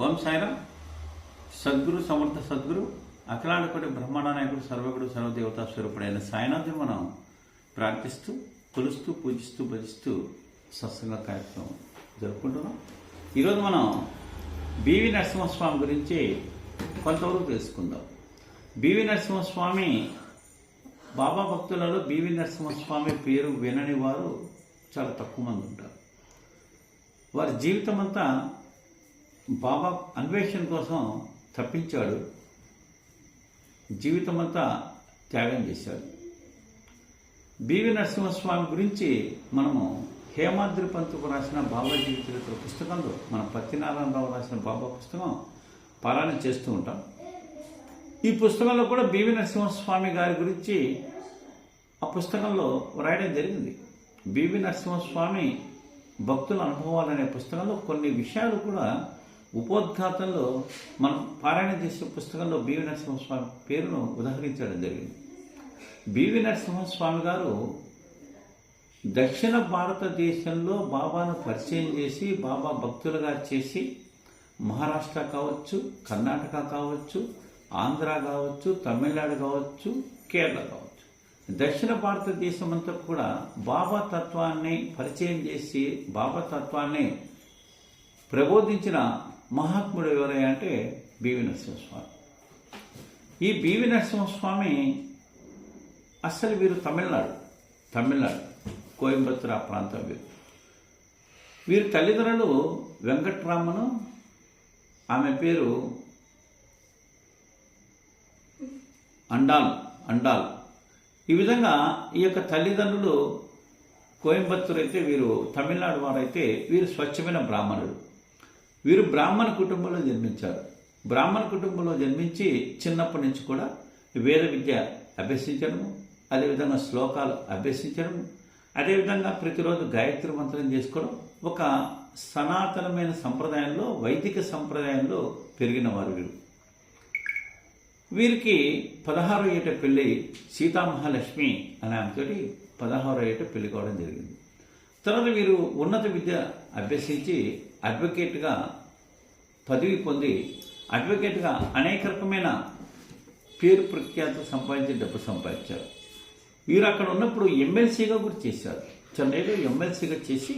ఓం సాయిరామ్. సద్గురు సమర్థ సద్గురు అఖిలాడకుడి బ్రహ్మాండ నాయకుడు సర్వగుడు సర్వదేవతా స్వరూపుడైన సాయినాథుని మనం ప్రార్థిస్తూ కొలుస్తూ పూజిస్తూ భజిస్తూ సత్సంగ కార్యక్రమం జరుపుకుంటున్నాం. ఈరోజు మనం బివి నరసింహస్వామి గురించి కొంతవరకు తెలుసుకుందాం. బివి నరసింహస్వామి బాబా భక్తులలో బివి నరసింహస్వామి పేరు వినని వారు చాలా తక్కువ మంది ఉంటారు. వారి జీవితం అంతా బాబా అన్వేషణ కోసం తప్పించాడు. జీవితమంతా త్యాగం చేశాడు. బివి నరసింహస్వామి గురించి మనము హేమాద్రి పంతుకు రాసిన బాబా జీవిత పుస్తకంలో మన పత్తినారాయణరావు రాసిన బాబా పుస్తకం పారాయణ చేస్తూ ఉంటాం. ఈ పుస్తకంలో కూడా బివి నరసింహస్వామి గారి గురించి ఆ పుస్తకంలో వ్రాయడం జరిగింది. బివి నరసింహస్వామి భక్తుల అనుభవాలు అనే పుస్తకంలో కొన్ని విషయాలు కూడా ఉపోద్ఘాతంలో మనం పారాయణ చేసే పుస్తకంలో బివి నరసింహస్వామి పేరును ఉదహరించడం జరిగింది. బివి నరసింహస్వామి గారు దక్షిణ భారతదేశంలో బాబాను పరిచయం చేసి బాబా భక్తులుగా చేసి మహారాష్ట్ర కావచ్చు కర్ణాటక కావచ్చు ఆంధ్ర కావచ్చు తమిళనాడు కావచ్చు కేరళ కావచ్చు. దక్షిణ భారతదేశం అంతా కూడా బాబా తత్వాన్ని పరిచయం చేసి బాబా తత్వాన్ని ప్రబోధించిన మహాత్ముడు ఎవరయ్యా అంటే బివి నరసింహస్వామి. ఈ బివి నరసింహస్వామి అస్సలు వీరు తమిళనాడు తమిళనాడు కోయంబత్తూరు ఆ ప్రాంతం వీరు. వీరి తల్లిదండ్రులు వెంకట్రామను ఆమె పేరు అండాల్ అండాల్. ఈ విధంగా ఈ యొక్క తల్లిదండ్రులు కోయంబత్తూరు అయితే వీరు తమిళనాడు వారైతే వీరు స్వచ్ఛమైన బ్రాహ్మణుడు వీరు బ్రాహ్మణ కుటుంబంలో జన్మించారు. బ్రాహ్మణ కుటుంబంలో జన్మించి చిన్నప్పటి నుంచి కూడా వేద విద్య అభ్యసించడము అదేవిధంగా శ్లోకాలు అభ్యసించడము అదేవిధంగా ప్రతిరోజు గాయత్రి మంత్రం చేసుకోవడం ఒక సనాతనమైన సంప్రదాయంలో వైదిక సంప్రదాయంలో పెరిగిన వారు వీరు. వీరికి పదహారో ఏట పెళ్ళి సీతామహాలక్ష్మి అనే ఆమెతోటి పదహారో ఏట పెళ్ళి కావడం జరిగింది. తర్వాత వీరు ఉన్నత విద్య అభ్యసించి అడ్వకేట్గా పదవి పొంది అడ్వకేట్గా అనేక రకమైన పేరు ప్రఖ్యాతులు సంపాదించి డబ్బు సంపాదించారు. వీరు అక్కడ ఉన్నప్పుడు ఎమ్మెల్సీగా కూడా చేశారు. చెన్నైలో ఎమ్మెల్సీగా చేసి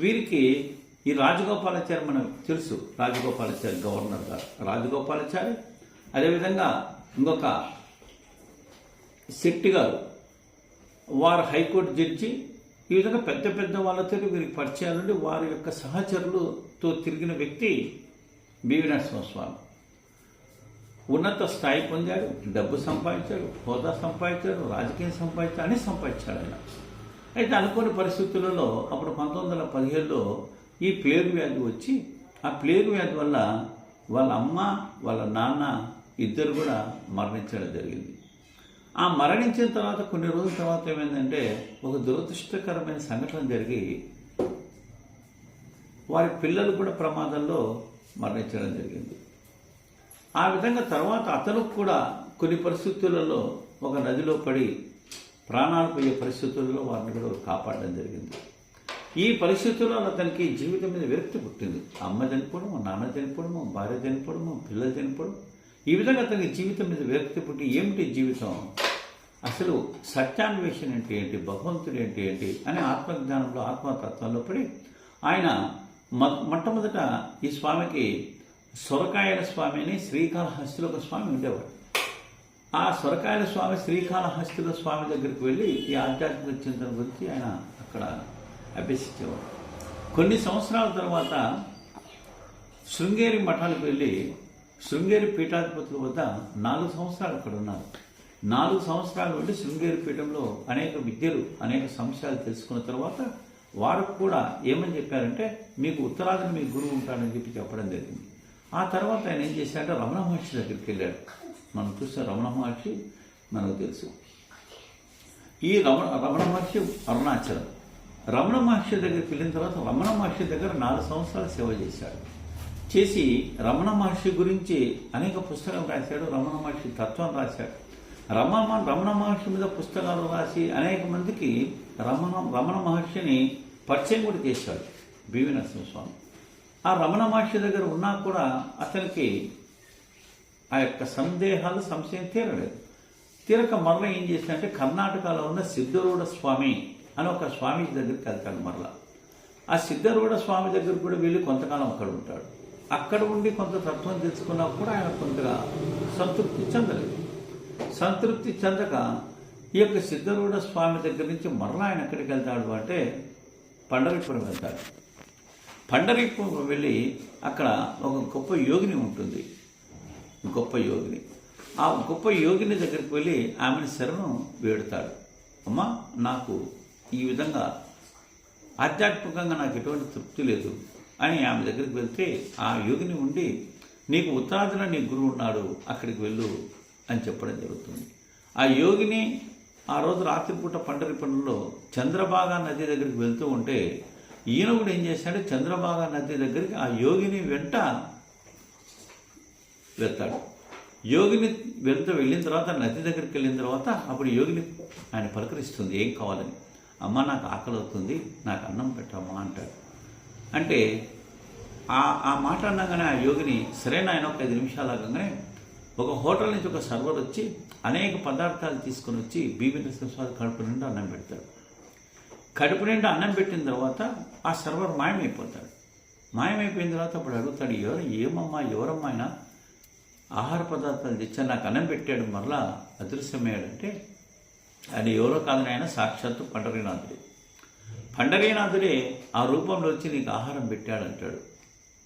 వీరికి ఈ రాజగోపాలాచారి మనకు తెలుసు. రాజగోపాలాచారి గవర్నర్ గారు. రాజగోపాలాచారి అదేవిధంగా ఇంకొక శెట్టి గారు. వారు హైకోర్టు జడ్జి. ఈ విధంగా పెద్ద పెద్ద వాళ్ళతో వీరికి పరిచయాలు వారి యొక్క సహచరులతో తిరిగిన వ్యక్తి బివి నరసింహస్వామి. ఉన్నత స్థాయి పొందాడు డబ్బు సంపాదించాడు హోదా సంపాదించాడు రాజకీయం సంపాదించాడు అని సంపాదించాడు ఆయన. అయితే అనుకోని పరిస్థితులలో అప్పుడు పంతొమ్మిది వందల పదిహేడులో ఈ ప్లేగు వ్యాధి వచ్చి ఆ ప్లేగు వ్యాధి వల్ల వాళ్ళ అమ్మ వాళ్ళ నాన్న ఇద్దరు కూడా మరణించడం జరిగింది. ఆ మరణించిన తర్వాత కొన్ని రోజుల తర్వాత ఏమైందంటే ఒక దురదృష్టకరమైన సంఘటన జరిగి వారి పిల్లలు కూడా ప్రమాదంలో మరణించడం జరిగింది. ఆ విధంగా తర్వాత అతను కూడా కొన్ని పరిస్థితులలో ఒక నదిలో పడి ప్రాణాలు పోయే పరిస్థితుల్లో వారిని కూడా కాపాడడం జరిగింది. ఈ పరిస్థితుల్లో అతనికి జీవితం మీద విరక్తి పుట్టింది. అమ్మ చనిపోవడము నాన్న చనిపోవడము భార్య చనిపోవడము పిల్లలు చనిపోవడం ఈ విధంగా అతనికి జీవితం మీద విరక్తి పుట్టి ఏమిటి జీవితం? అసలు సత్యాన్వేషణ అంటే ఏంటి? భగవంతుడు ఏంటి ఏంటి? అని ఆత్మజ్ఞానంలో ఆత్మతత్వంలో పడి ఆయన మొట్టమొదట ఈ స్వామికి సొరకాయల స్వామి అని శ్రీకాళహస్తిలో ఒక స్వామి ఉండేవాడు. ఆ సొరకాయల స్వామి శ్రీకాళహస్తిలో స్వామి దగ్గరికి వెళ్ళి ఈ ఆధ్యాత్మిక చింతన గురించి ఆయన అక్కడ అభ్యసించేవాడు. కొన్ని సంవత్సరాల తర్వాత శృంగేరి మఠానికి వెళ్ళి శృంగేరి పీఠాధిపతుల వద్ద నాలుగు సంవత్సరాలు అక్కడ ఉన్నారు. నాలుగు సంవత్సరాలు ఉండి శృంగేరి పీఠంలో అనేక విద్యలు అనేక సంశయాలు తెలుసుకున్న తర్వాత వారు కూడా ఏమని చెప్పారంటే మీకు ఉత్తరాదిని మీ గురువు ఉంటాడని చెప్పి చెప్పడం జరిగింది. ఆ తర్వాత ఆయన ఏం చేశాడంటే రమణ మహర్షి దగ్గరికి వెళ్ళాడు. మనం చూస్తే రమణ మహర్షి మనకు తెలుసు. ఈ రమణ రమణ మహర్షి అరుణాచలం. రమణ మహర్షి దగ్గరికి వెళ్ళిన తర్వాత రమణ మహర్షి దగ్గర నాలుగు సంవత్సరాలు సేవ చేశాడు. చేసి రమణ మహర్షి గురించి అనేక పుస్తకాలు రాశాడు రమణ మహర్షి తత్వం రాశాడు. రమణ రమణ మహర్షి మీద పుస్తకాలు రాసి అనేక మందికి రమణ రమణ మహర్షిని పరిచయం కూడా చేశాడు బివి నరసింహస్వామి. ఆ రమణ మహర్షి దగ్గర ఉన్నా కూడా అతనికి ఆ యొక్క సందేహాలు సంశయం తీరలేదు. తీరక మరల ఏం చేశాడంటే కర్ణాటకలో ఉన్న సిద్ధరూఢ స్వామి అని ఒక స్వామి దగ్గరికి వెళ్తాడు మరల. ఆ సిద్ధరూఢ స్వామి దగ్గర కూడా వెళ్ళి కొంతకాలం అక్కడ ఉంటాడు. అక్కడ ఉండి కొంత తత్వం తెలుసుకున్నా కూడా ఆయన కొంతగా సంతృప్తి చెందలేదు. సంతృప్తి చెందక ఈ యొక్క సిద్ధరూఢ స్వామి దగ్గర నుంచి మరలా ఆయన ఎక్కడికి వెళ్తాడు అంటే పండరీపురం వెళ్తాడు పండరీపురం వెళ్ళి అక్కడ ఒక గొప్ప యోగిని ఉంటుంది. గొప్ప యోగిని. ఆ గొప్ప యోగిని దగ్గరికి వెళ్ళి ఆమెను శరణం వేడుతాడు. అమ్మా నాకు ఈ విధంగా ఆధ్యాత్మికంగా నాకు ఎటువంటి తృప్తి లేదు అని ఆమె దగ్గరికి వెళ్తే ఆ యోగిని ఉండి నీకు ఉత్తరాదిన నీ గురువు ఉన్నాడు అక్కడికి వెళ్ళు అని చెప్పడం జరుగుతుంది. ఆ యోగిని ఆ రోజు రాత్రిపూట పండరి పనుల్లో చంద్రభాగా నది దగ్గరికి వెళ్తూ ఉంటే ఈయన కూడా ఏం చేశాడు? చంద్రభాగా నది దగ్గరికి ఆ యోగిని వెంట వెళ్తాడు. యోగిని వెళ్తూ వెళ్ళిన తర్వాత నది దగ్గరికి వెళ్ళిన తర్వాత అప్పుడు యోగిని ఆయన పలకరిస్తుంది ఏం కావాలని? అమ్మ నాకు ఆకలి అవుతుంది నాకు అన్నం పెట్టమ్మా అంటాడు. అంటే ఆ ఆ మాట అనగానే ఆ యోగిని సరైన ఆయన ఒక ఐదు నిమిషాలు ఆగంగానే ఒక హోటల్ నుంచి ఒక సర్వర్ వచ్చి అనేక పదార్థాలు తీసుకొని వచ్చి బీబీ నరసింహస్వామి కడుపు నిండా అన్నం పెడతాడు. కడుపు నిండా అన్నం పెట్టిన తర్వాత ఆ సర్వర్ మాయమైపోతాడు. మాయమైపోయిన తర్వాత అప్పుడు అడుగుతాడు ఎవరు ఏమమ్మా ఎవరమ్మా అయినా ఆహార పదార్థాలు తెచ్చాను నాకు అన్నం పెట్టాడు మరలా అదృశ్యమయ్యాడంటే ఆయన ఎవరో కాదని ఆయన సాక్షాత్తు పండరీనాథుడే పండరీనాథుడే ఆ రూపంలో వచ్చి నీకు ఆహారం పెట్టాడంటాడు.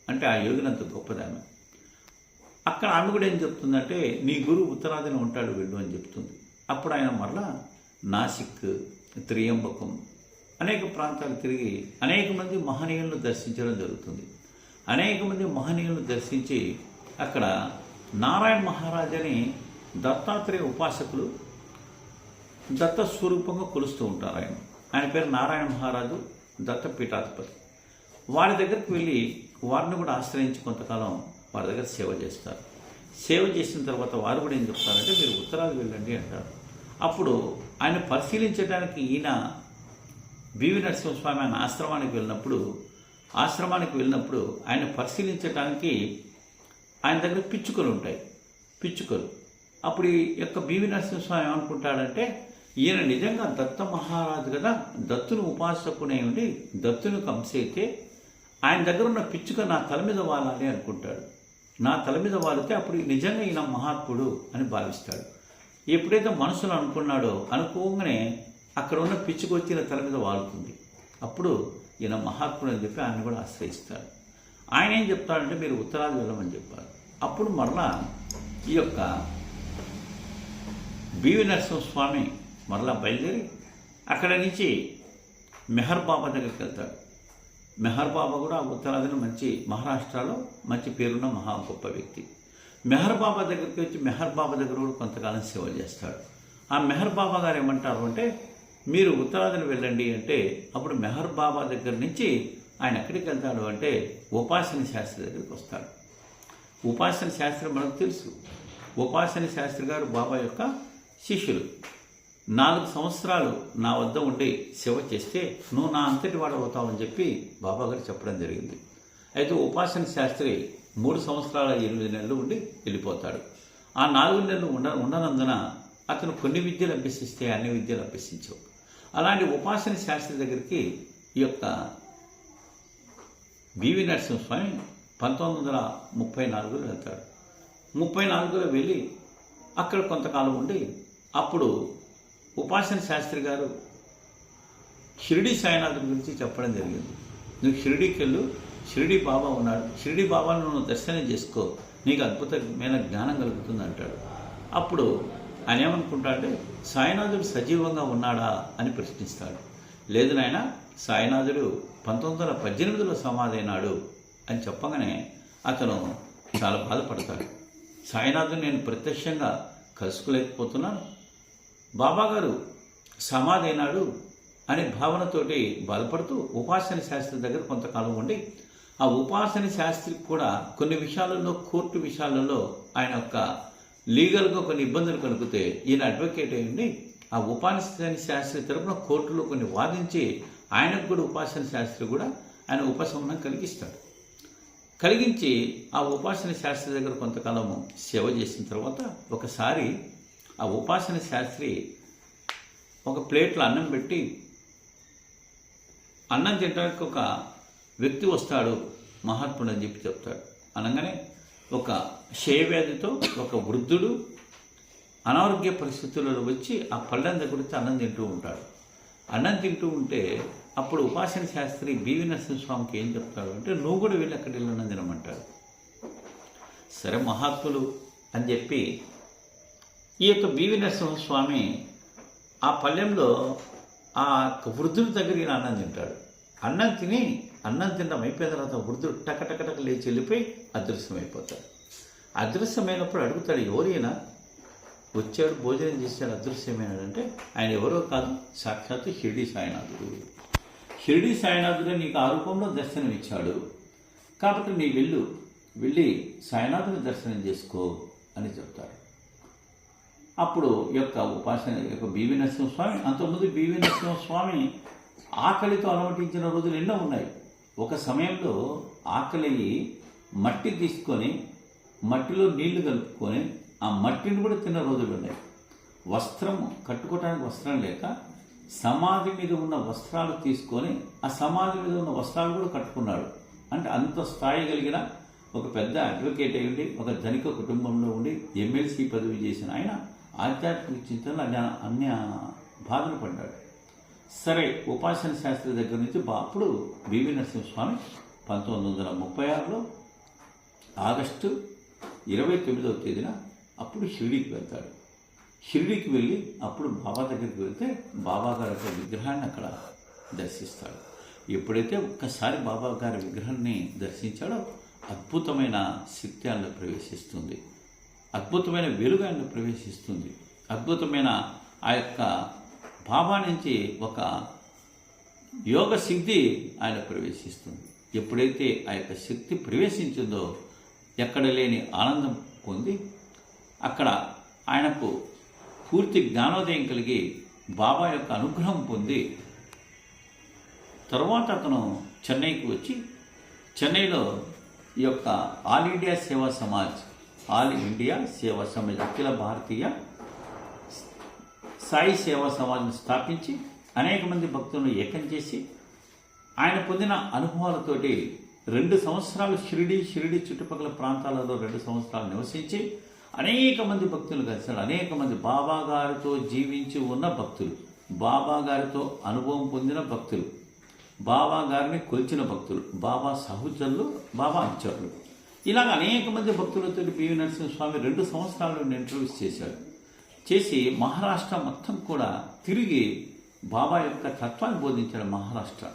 అంటే ఆ యోగినంత గొప్పదానం అక్కడ ఆమె కూడా ఏం చెప్తుందంటే నీ గురువు ఉత్తరాదిన ఉంటాడు వెళ్ళు అని చెప్తుంది. అప్పుడు ఆయన మరలా నాసిక్ త్రియంబకం అనేక ప్రాంతాలు తిరిగి అనేక మంది మహనీయులను దర్శించడం జరుగుతుంది. అనేక మంది మహనీయులను దర్శించి అక్కడ నారాయణ మహారాజ్ అని దత్తాత్రేయ ఉపాసకులు దత్త స్వరూపంగా కొలుస్తూ ఉంటారు ఆయన. ఆయన పేరు నారాయణ మహారాజు దత్త పీఠాధిపతి. వారి దగ్గరికి వెళ్ళి వారిని కూడా ఆశ్రయించి కొంతకాలం వారి దగ్గర సేవ చేస్తారు. సేవ చేసిన తర్వాత వారు కూడా ఏం చెప్తారంటే మీరు ఉత్తరాది వెళ్ళండి అంటారు. అప్పుడు ఆయన పరిశీలించడానికి ఈయన బివి నరసింహస్వామి ఆయన ఆశ్రమానికి వెళ్ళినప్పుడు ఆశ్రమానికి వెళ్ళినప్పుడు ఆయన పరిశీలించడానికి ఆయన దగ్గర పిచ్చుకలు ఉంటాయి. పిచ్చుకలు. అప్పుడు ఈ యొక్క బివి నరసింహస్వామి ఏమనుకుంటాడంటే ఈయన నిజంగా దత్త మహారాజు కదా దత్తును ఉపాసకునే ఉండి దత్తును కంసైతే ఆయన దగ్గర ఉన్న పిచ్చుక నా తల మీద వాలాలి అనుకుంటాడు. నా తల మీద వాలితే అప్పుడు నిజంగా ఈయన మహాత్ముడు అని భావిస్తాడు. ఎప్పుడైతే మనసులో అనుకున్నాడో అనుకోగానే అక్కడ ఉన్న పిచ్చుకొచ్చి ఈయన తల మీద వాలుతుంది. అప్పుడు ఈయన మహాత్ముడు అని చెప్పి ఆయన కూడా ఆశ్రయిస్తాడు. ఆయన ఏం చెప్తాడంటే మీరు ఉత్తరాది వెళ్ళమని చెప్పారు. అప్పుడు మరలా ఈ యొక్క బివి నరసింహస్వామి మరలా బయలుదేరి అక్కడ నుంచి మెహర్ బాబా దగ్గరికి వెళ్తాడు. మెహర్ బాబా కూడా ఉత్తరాదిన మంచి మహారాష్ట్రలో మంచి పేరున్న మహా గొప్ప వ్యక్తి. మెహర్ బాబా దగ్గరికి వచ్చి మెహర్ బాబా దగ్గర కూడా కొంతకాలం సేవ చేస్తాడు. ఆ మెహర్ బాబా గారు ఏమంటారు అంటే మీరు ఉత్తరాదిని వెళ్ళండి అంటే అప్పుడు మెహర్ బాబా దగ్గర నుంచి ఆయన ఎక్కడికి వెళ్తాడు అంటే ఉపాసన శాస్త్రి దగ్గరికి వస్తాడు. ఉపాసన శాస్త్రి మనకు తెలుసు. ఉపాసన శాస్త్రి గారు బాబా యొక్క శిష్యులు. నాలుగు సంవత్సరాలు నా వద్ద ఉండి సేవ చేస్తే నువ్వు నా అంతటి వాడు అవుతావని చెప్పి బాబా గారు చెప్పడం జరిగింది. అయితే ఉపాసన శాస్త్రి మూడు సంవత్సరాల ఎనిమిది నెలలు ఉండి వెళ్ళిపోతాడు. ఆ నాలుగు నెలలు ఉండ ఉండనందున అతను కొన్ని విద్యలు అభ్యసిస్తే అన్ని విద్యలు అభ్యసించవు అలాంటి ఉపాసన శాస్త్రి దగ్గరికి ఈ యొక్క బివి నరసింహస్వామి పంతొమ్మిది వందల ముప్పై నాలుగులో వెళ్తాడు. ముప్పై నాలుగులో వెళ్ళి అక్కడ కొంతకాలం ఉండి అప్పుడు ఉపాసన శాస్త్రి గారు షిరిడి సాయినాథం గురించి చెప్పడం జరిగింది. నువ్వు షిరిడికి వెళ్ళు షిరిడి బాబా ఉన్నాడు. షిరిడి బాబాను నువ్వు దర్శనం చేసుకో నీకు అద్భుతమైన జ్ఞానం కలుగుతుంది అంటాడు. అప్పుడు ఆయన ఏమనుకుంటాడంటే సాయినాథుడు సజీవంగా ఉన్నాడా అని ప్రశ్నిస్తాడు. లేదు నాయన సాయినాథుడు పంతొమ్మిది వందల పద్దెనిమిదిలో సమాధైనాడు అని చెప్పగానే అతను చాలా బాధపడతాడు. సాయినాథుడు నేను ప్రత్యక్షంగా కలుసుకోలేకపోతున్నాను బాబాగారు సమాధైనాడు అనే భావనతోటి బాధపడుతూ ఉపాసన శాస్త్రి దగ్గర కొంతకాలం ఉండి ఆ ఉపాసన శాస్త్రికి కూడా కొన్ని విషయాలలో కోర్టు విషయాలలో ఆయన యొక్క లీగల్గా కొన్ని ఇబ్బందులు కలుగుతే ఈయన అడ్వకేట్ అయ్యండి ఆ ఉపాసన శాస్త్రి తరపున కోర్టులో కొన్ని వాదించి ఆయనకు కూడా ఉపాసన శాస్త్రి కూడా ఆయన ఉపశమనం కలిగిస్తాడు. కలిగించి ఆ ఉపాసన శాస్త్రి దగ్గర కొంతకాలము సేవ చేసిన తర్వాత ఒకసారి ఆ ఉపాసన శాస్త్రి ఒక ప్లేట్లో అన్నం పెట్టి అన్నం తినడానికి ఒక వ్యక్తి వస్తాడు మహాత్ముడు అని చెప్పి చెప్తాడు. అనగానే ఒక క్షయవ్యాధితో ఒక వృద్ధుడు అనారోగ్య పరిస్థితులలో వచ్చి ఆ పళ్ళెం దగ్గర అన్నం తింటూ ఉంటాడు. అన్నం తింటూ ఉంటే అప్పుడు ఉపాసన శాస్త్రి బివి నరసింహస్వామికి ఏం చెప్తాడు అంటే నువ్వు కూడా వెళ్ళి అక్కడికి వెళ్ళి అన్నం తినమంటాడు సరే మహాత్ములు అని చెప్పి ఈ యొక్క బివి నరసింహస్వామి ఆ పల్లెంలో ఆ యొక్క వృద్ధుడి దగ్గర ఈయన అన్నం తింటాడు. అన్నం తిని అన్నం తినడం అయిపోయిన తర్వాత వృద్ధుడు టక లేచి వెళ్ళిపోయి అదృశ్యమైపోతాడు. అదృశ్యమైనప్పుడు అడుగుతాడు ఎవరైనా వచ్చాడు భోజనం చేశాడు అదృశ్యమైనాడంటే ఆయన ఎవరో కాదు సాక్షాత్తు షిరిడి సాయినాథుడు. షిరిడి సాయినాథుడే నీకు ఆ రూపంలో దర్శనం ఇచ్చాడు. కాబట్టి నీ వెళ్ళు. వెళ్ళి సాయినాథుని దర్శనం చేసుకో అని చెప్తారు అప్పుడు యొక్క ఉపాసన యొక్క బీవి నరసింహస్వామి అంతకుముందు బీవి నరసింహస్వామి ఆకలితో అలమటించిన రోజులు ఎన్నో ఉన్నాయి. ఒక సమయంలో ఆకలి మట్టి తీసుకొని మట్టిలో నీళ్ళు కలుపుకొని ఆ మట్టిని కూడా తిన్న రోజులు ఉన్నాయి. వస్త్రం కట్టుకోవడానికి వస్త్రం లేక సమాధి మీద ఉన్న వస్త్రాలు తీసుకొని ఆ సమాధి మీద ఉన్న వస్త్రాలు కూడా కట్టుకున్నాడు. అంటే అంత స్థాయి కలిగిన ఒక పెద్ద అడ్వకేట్ అయ్యి ఉండి ఒక ధనిక కుటుంబంలో ఉండి ఎమ్మెల్సీ పదవి చేసిన ఆయన ఆధ్యాత్మిక చింతనలో అన్య అన్య బాధలు పడ్డాడు. సరే ఉపాసన శాస్త్రి దగ్గర నుంచి అప్పుడు బివి నరసింహస్వామి పంతొమ్మిది వందల ముప్పై ఆరులో ఆగస్టు ఇరవై తొమ్మిదవ తేదీన అప్పుడు షిరిడీకి వెళ్తాడు. షిరిడీకి వెళ్ళి అప్పుడు బాబా దగ్గరికి వెళ్తే బాబా గారి యొక్క విగ్రహాన్ని అక్కడ దర్శిస్తాడు. ఎప్పుడైతే ఒక్కసారి బాబా గారి విగ్రహాన్ని దర్శించాడో అద్భుతమైన శక్తి ప్రవేశిస్తుంది. అద్భుతమైన వెలుగు ఆయన ప్రవేశిస్తుంది. అద్భుతమైన ఆ యొక్క బాబా నుంచి ఒక యోగ సిద్ధి ఆయన ప్రవేశిస్తుంది. ఎప్పుడైతే ఆ యొక్క శక్తి ప్రవేశించిందో ఎక్కడ లేని ఆనందం పొంది అక్కడ ఆయనకు పూర్తి జ్ఞానోదయం కలిగి బాబా యొక్క అనుగ్రహం పొంది తర్వాత అతను చెన్నైకి వచ్చి చెన్నైలో ఈ యొక్క ఆల్ ఇండియా సేవా సమాజ్ ఆల్ ఇండియా సేవా సమాజ్ అఖిల భారతీయ సాయి సేవా సమాజ్ని స్థాపించి అనేక మంది భక్తులను ఏకం చేసి ఆయన పొందిన అనుభవాలతోటి రెండు సంవత్సరాలు షిరిడి షిరిడి చుట్టుపక్కల ప్రాంతాలలో రెండు సంవత్సరాలు నివసించి అనేక మంది భక్తులు కలిశాడు అనేక మంది బాబా గారితో జీవించి ఉన్న భక్తులు. బాబా గారితో అనుభవం పొందిన భక్తులు. బాబా గారిని కొలిచిన భక్తులు. బాబా సహచరులు బాబా అనుచరులు ఇలాగ అనేక మంది భక్తులతో పివి నరసింహస్వామి రెండు సంవత్సరాలు ఇంటర్వ్యూస్ చేశాడు. చేసి మహారాష్ట్ర మొత్తం కూడా తిరిగి బాబా యొక్క తత్వాన్ని బోధించాడు మహారాష్ట్ర.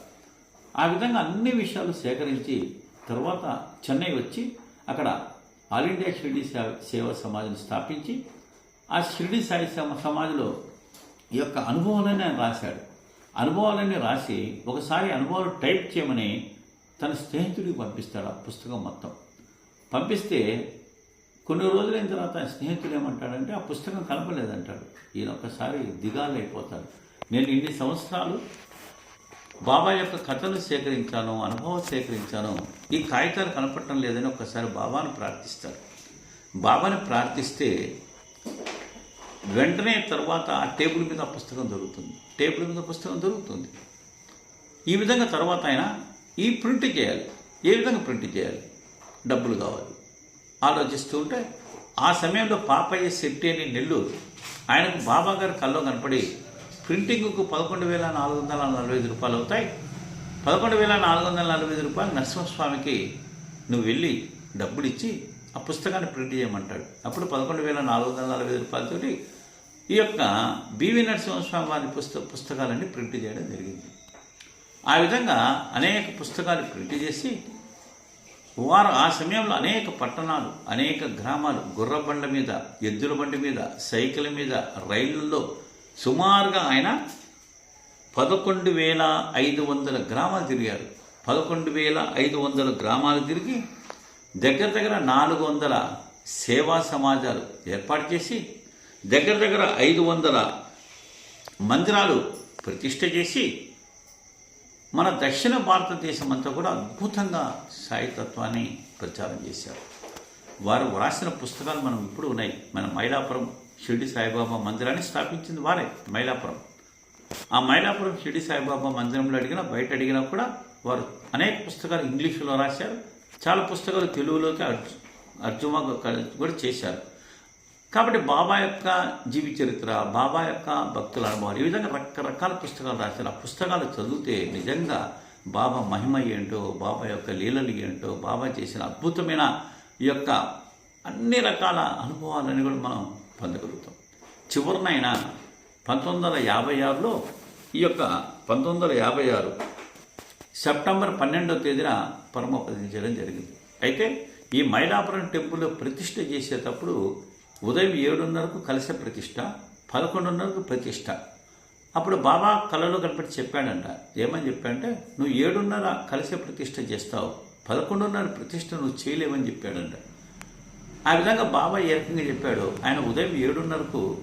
ఆ విధంగా అన్ని విషయాలు సేకరించి తర్వాత చెన్నై వచ్చి అక్కడ ఆల్ ఇండియా షిరిడి సేవా సమాజం స్థాపించి ఆ షిరిడి సాయి సమాజంలో ఈ యొక్క అనుభవాలన్నీ ఆయన రాశాడు. అనుభవాలన్నీ రాసి ఒకసారి అనుభవాలు టైప్ చేయమని తన స్నేహితుడికి పంపిస్తాడు ఆ పుస్తకం మొత్తం. పంపిస్తే కొన్ని రోజులైన తర్వాత స్నేహితుడు ఏమంటాడంటే ఆ పుస్తకం కనపలేదంటాడు ఈయన ఒక్కసారి దిగాలు అయిపోతాడు నేను ఇన్ని సంవత్సరాలు బాబా యొక్క కథలు సేకరించాను అనుభవం సేకరించాను. ఈ కాగితాలు కనపడటం లేదని ఒక్కసారి బాబాను ప్రార్థిస్తాడు. బాబాని ప్రార్థిస్తే వెంటనే తర్వాత ఆ టేబుల్ మీద ఆ పుస్తకం దొరుకుతుంది. టేబుల్ మీద పుస్తకం దొరుకుతుంది. ఈ విధంగా తర్వాత ఆయన ఈ ప్రింట్ చేయాలి. ఏ విధంగా ప్రింట్ చేయాలి? డబ్బులు కావాలి. ఆలోచిస్తూ ఉంటే ఆ సమయంలో పాపయ్య శెట్టి అని నెల్లూరు ఆయనకు బాబా గారి కల్లో కనపడి ప్రింటింగ్కు పదకొండు వేల నాలుగు వందల నలభై ఐదు రూపాయలు అవుతాయి. పదకొండు వేల నాలుగు వందల నలభై ఐదు రూపాయలు నరసింహస్వామికి నువ్వు వెళ్ళి డబ్బులు ఇచ్చి ఆ పుస్తకాన్ని ప్రింట్ చేయమంటాడు. అప్పుడు పదకొండు వేల నాలుగు వందల నలభై ఐదు రూపాయలతోటి ఈ యొక్క బివి నరసింహస్వామి వారి పుస్తక పుస్తకాలన్నీ ప్రింట్ చేయడం జరిగింది. ఆ విధంగా అనేక పుస్తకాలు ప్రింట్ చేసి వారు ఆ సమయంలో అనేక పట్టణాలు అనేక గ్రామాలు గుర్రబండ మీద ఎద్దుల బండి మీద సైకిల్ మీద రైళ్ళలో సుమారుగా ఆయన పదకొండు వేల ఐదు వందల గ్రామాలు తిరిగారు. పదకొండు వేల ఐదు వందల గ్రామాలు తిరిగి దగ్గర దగ్గర నాలుగు వందల సేవా సమాజాలు ఏర్పాటు చేసి దగ్గర దగ్గర ఐదు వందల మందిరాలు ప్రతిష్ట చేసి మన దక్షిణ భారతదేశం అంతా కూడా అద్భుతంగా సాయితత్వాన్ని ప్రచారం చేశారు. వారు వ్రాసిన పుస్తకాలు మనం ఇప్పుడు ఉన్నాయి. మన మైలాపురం షిరిడి సాయిబాబా మందిరాన్ని స్థాపించింది వారే మైలాపురం. ఆ మైలాపురం షిరిడి సాయిబాబా మందిరంలో అడిగినా బయట అడిగినా కూడా వారు అనేక పుస్తకాలు ఇంగ్లీషులో రాశారు. చాలా పుస్తకాలు తెలుగులోకి అర్జు అర్జుమా కూడా చేశారు. కాబట్టి బాబా యొక్క జీవి చరిత్ర బాబా యొక్క భక్తుల అనుభవాలు ఈ విధంగా రకరకాల పుస్తకాలు రాశారు. ఆ పుస్తకాలు చదివితే నిజంగా బాబా మహిమ ఏంటో బాబా యొక్క లీలలు ఏంటో బాబా చేసిన అద్భుతమైన ఈ యొక్క అన్ని రకాల అనుభవాలని కూడా మనం పొందగలుగుతాం. చివరినైనా పంతొమ్మిది వందల యాభై ఆరులో ఈ యొక్క పంతొమ్మిది వందల యాభై ఆరు సెప్టెంబర్ పన్నెండవ తేదీన పరమపదించడం జరిగింది. అయితే ఈ మైలాపురం టెంపుల్లో ప్రతిష్ఠ చేసేటప్పుడు ఉదయం ఏడున్నరకు కలశ ప్రతిష్ట పదకొండున్నరకు ప్రతిష్ట. అప్పుడు బాబా కళలో కనపడి చెప్పాడంట ఏమని చెప్పాడంటే నువ్వు ఏడున్నర కలశ ప్రతిష్ట చేస్తావు పదకొండున్నర ప్రతిష్ట నువ్వు చేయలేవని చెప్పాడంట. ఆ విధంగా బాబా ఏ రకంగా చెప్పాడు ఆయన ఉదయం ఏడున్నరకు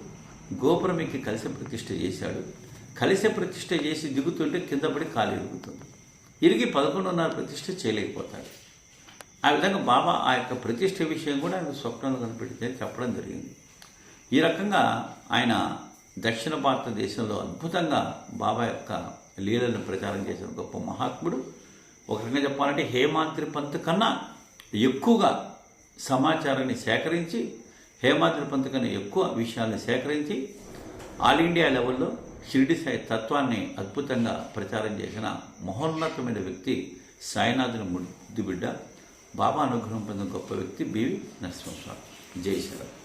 గోపురం ఎక్కి కలశ ప్రతిష్ట చేశాడు. కలశ ప్రతిష్ట చేసి దిగుతుంటే కింద పడి కాలు ఇరుగుతుంది. ఇరిగి పదకొండున్నర ప్రతిష్ట చేయలేకపోతాడు. ఆ విధంగా బాబా ఆ యొక్క ప్రతిష్ఠ విషయం కూడా ఆయన స్వప్నంలో కనిపెడితే చెప్పడం జరిగింది. ఈ రకంగా ఆయన దక్షిణ భారతదేశంలో అద్భుతంగా బాబా యొక్క లీలను ప్రచారం చేసిన గొప్ప మహాత్ముడు. ఒక రకంగా చెప్పాలంటే హేమాద్రి పంత్ కన్నా ఎక్కువగా సమాచారాన్ని సేకరించి హేమాద్రి పంత్ కన్నా ఎక్కువ విషయాలను సేకరించి ఆల్ ఇండియా లెవెల్లో షిరిడి సాయి తత్వాన్ని అద్భుతంగా ప్రచారం చేసిన మహోన్నతమైన వ్యక్తి సాయినాథుని ముద్దు బిడ్డ. బాబా అనుగ్రహం పొందిన గొప్ప వ్యక్తి బివి నరసింహస్వామి. జై శరత్